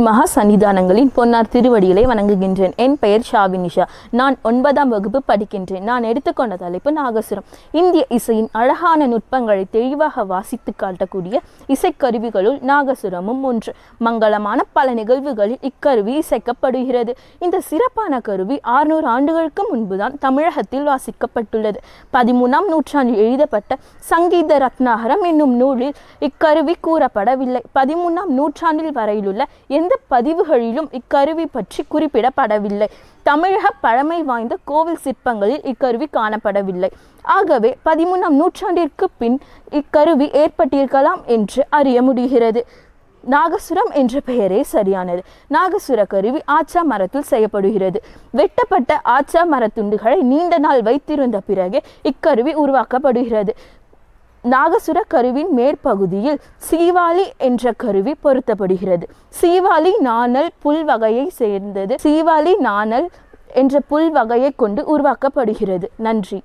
மகா சன்னிதானங்களின் பொன்னார் திருவடிகளை வணங்குகின்றேன். என் பெயர் ஷாவினிஷா நான் ஒன்பதாம் வகுப்பு படிக்கின்றேன். நான் எடுத்துக்கொண்ட தலைப்பு நாகசுரம். இந்திய இசையின் அழகான நுட்பங்களை தெளிவாக வாசித்து காட்டக்கூடிய இசைக்கருவிகளுள் நாகசுரமும் ஒன்று. மங்களமான பல நிகழ்வுகளில் இக்கருவி இசைக்கப்படுகிறது. இந்த சிறப்பான கருவி ஆறுநூறு ஆண்டுகளுக்கு முன்புதான் தமிழகத்தில் வாசிக்கப்பட்டுள்ளது. பதிமூணாம் நூற்றாண்டில் எழுதப்பட்ட சங்கீத ரத்னாகரம் என்னும் நூலில் இக்கருவி கூறப்படவில்லை. பதிமூணாம் நூற்றாண்டில் வரையிலுள்ள எந்த பதிவுகளிலும் இக்கருவி பற்றி குறிப்பிடப்படவில்லை. தமிழக பழமை வாய்ந்த கோவில் சிற்பங்களில் இக்கருவி காணப்படவில்லை. ஆகவே பதிமூணாம் நூற்றாண்டிற்கு பின் இக்கருவி ஏற்பட்டிருக்கலாம் என்று அறிய முடிகிறது. நாகசுரம் என்ற பெயரே சரியானது. நாகசுர கருவி ஆச்சா மரத்தில் செய்யப்படுகிறது. வெட்டப்பட்ட ஆச்சா மரத்துண்டுகளை நீண்ட நாள் வைத்திருந்த பிறகு இக்கருவி உருவாக்கப்படுகிறது. நாகசுர கருவின் மேற்பகுதியில் சீவாலி என்ற கருவி பொருத்தப்படுகிறது. சீவாலி நாணல் புல் வகையை சேர்ந்தது. சீவாலி நாணல் என்ற புல் வகையை கொண்டு உருவாக்கப்படுகிறது. நன்றி.